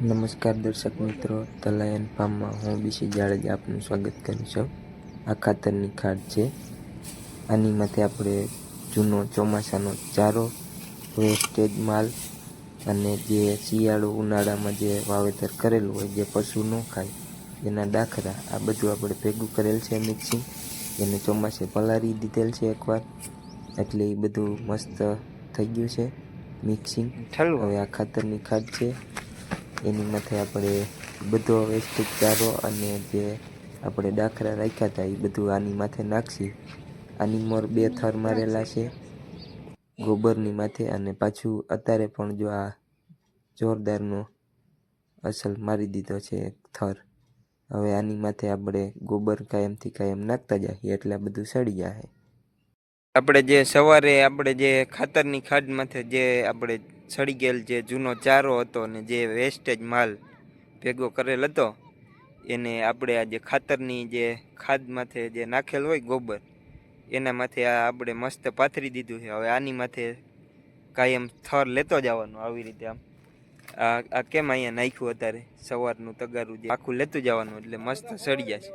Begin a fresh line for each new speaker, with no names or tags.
નમસ્કાર દર્શક મિત્રો તલાયન ફાર્મમાં હું બીસી જાડેજા આપનું સ્વાગત કરું છું. આ ખાતરની ખાડ છે. આની માથે આપણે જૂનો ચોમાસાનો ચારો વેસ્ટેજ માલ અને જે શિયાળો ઉનાળામાં જે વાવેતર કરેલું હોય જે પશુ ન ખાય એના દાખલા આ બધું આપણે ભેગું કરેલ છે મિક્સિંગ. એને ચોમાસે પલાળી દીધેલ છે એકવાર. એટલે એ બધું મસ્ત થઈ ગયું છે મિક્સિંગ. હવે આ ખાતરની ખાદ છે. એની માથે આપણે બધો વૈષ્ટિક ચારો અને જે આપણે દાખલા રાખ્યા હતા એ બધું આની માથે નાખશી. આની મોર બે થર મારેલા છે, ગોબરની માથે અને પાછું અત્યારે પણ જો આ જોરદારનો અસલ મારી દીધો છે એક થર. હવે આની માથે આપણે ગોબર કાયમથી કાયમ નાખતા જઈએ એટલે બધું સડી જાય આપણે જે સવારે આપણે જે ખાતરની ખાડ માથે જે આપણે સડી ગયેલ જે જૂનો ચારો હતો ને જે વેસ્ટેજ માલ ભેગો કરેલ હતો, એને આપણે આ જે ખાતરની જે ખાદ માથે જે નાખેલ હોય ગોબર એના માથે આ આપણે મસ્ત પાથરી દીધું છે. હવે આની માથે કાયમ થર લેતો જવાનું આવી રીતે આમ. આ કેમ અહીંયા નાખ્યું અત્યારે? સવારનું તગારું જે આખું લેતું જવાનું એટલે મસ્ત સડી જશે